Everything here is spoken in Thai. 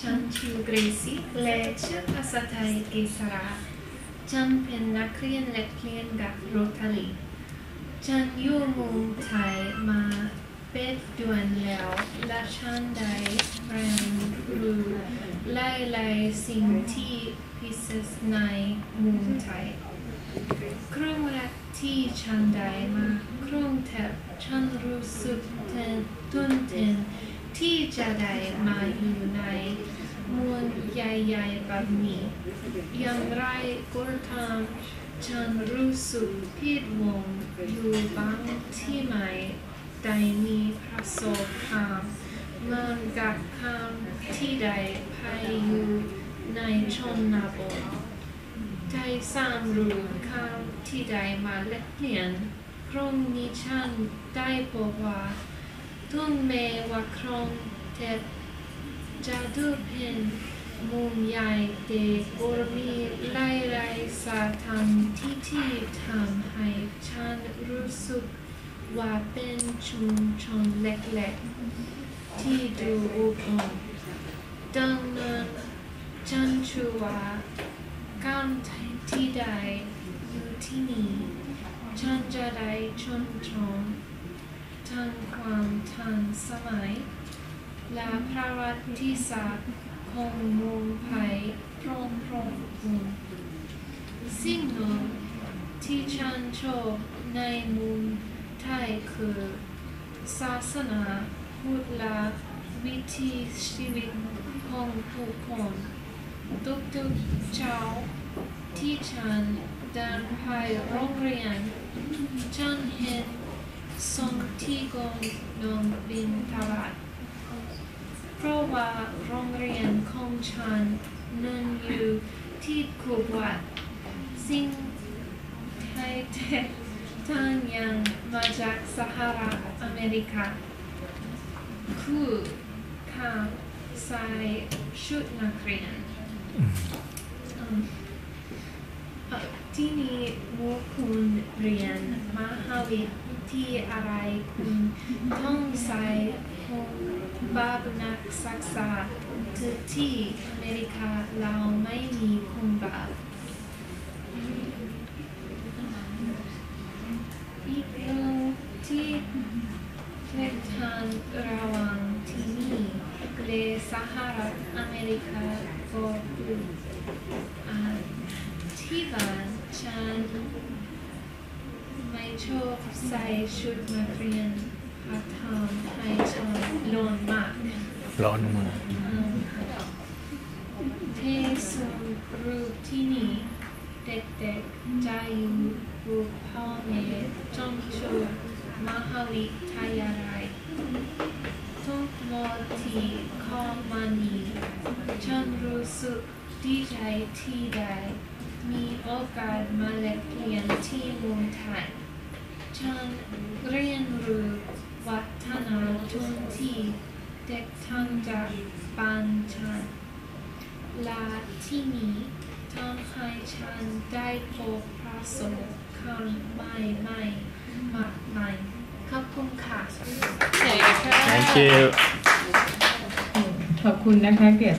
ฉันชื่อเกรซี่และชื่อภาษาไทยเกษราฉันเป็นนักเรียนและเรียนกับโรตาลีฉันอยู่เมืองไทยมาเป็ดเดือนแล้ว และฉันได้เรียนรู้หลายๆสิ่งที่พิเศษในเมืองไทยครั้งแรกที่ฉันได้มากรุงเทพฉันรู้สึกตื่นเต้น ที่จะได้มาอยู่ในเมืองใหญ่ๆแบบนี้อย่างไรก็ตามฉันรู้สึกผิดหวังอยู่บางที่ไม่ได้มีประสบการณ์เมือนกับคำที่ได้ไปอยู่ในชนบทได้สร้างรู้คำที่ได้มาแลกเปลี่ยนครั้งนี้ฉันได้พบว่า ถึงแม้ว่าครั้งเทพจะดูเป็นมุมใหญ่แต่ก็มีหลายๆสถานที่ที่ทำให้ฉันรู้สึกว่าเป็นชุมชนเล็กๆ ที่ดูอบอุ่นดังนั้นฉันชื่อว่าการที่ได้อยู่ที่นี่ฉันจะได้ชมชม ทั้งความทันสมัย และประวัติศาสตร์ของมืองไทยพร้อมพร้อมกันสิ่งหนึ่งที่ฉันชอบในมืองไทยคือ ศาสนาพุทธและวิถีชีวิตของผู้คนทุกๆเช้าที่ฉันเดินไปโรงเรียนฉันเห็น สองที่กองนองบินทบาทเพราะว่าโรงเรียนของฉันนั้นอยู่ที่คูวัดสิ่งไทยเททั้งยังมาจากสหรัฐอเมริกาคือข้าใส่ชุดนักเรียน ที่นี่หมูคุณเรียนมหาวิทยาลัยคุณต้องใส่ของบาบนักศึกษาที่อเมริกาเราไม่มีคุณบาบอีกเรื่องที่แตกต่างระหว่างที่นี่แลสหรัฐอเมริกาก็คือที่บ้าน ไม่ชอบใส่ชุดนักเรียนเพราะทำให้ฉันร้อนมากร้อนมืออืมเทศรูปที่นี่เด็กๆจะอยู่รูปพ่อแม่จงชูมหาวิทยาลัยทุกหมที่เข้ามานีฉันรู้สึกดีใจที่ได้ มีโอกาสมาแลกเปลี่ยนที่เมืองไทยฉันเรียนรู้วัฒนธรรมที่แตกต่างจากบ้านฉันและที่นี้ทำให้ฉันได้พบประสบการณ์ใหม่ๆมากมายขอบคุณค่ะ thank you ขอบคุณนะคะเกียรติ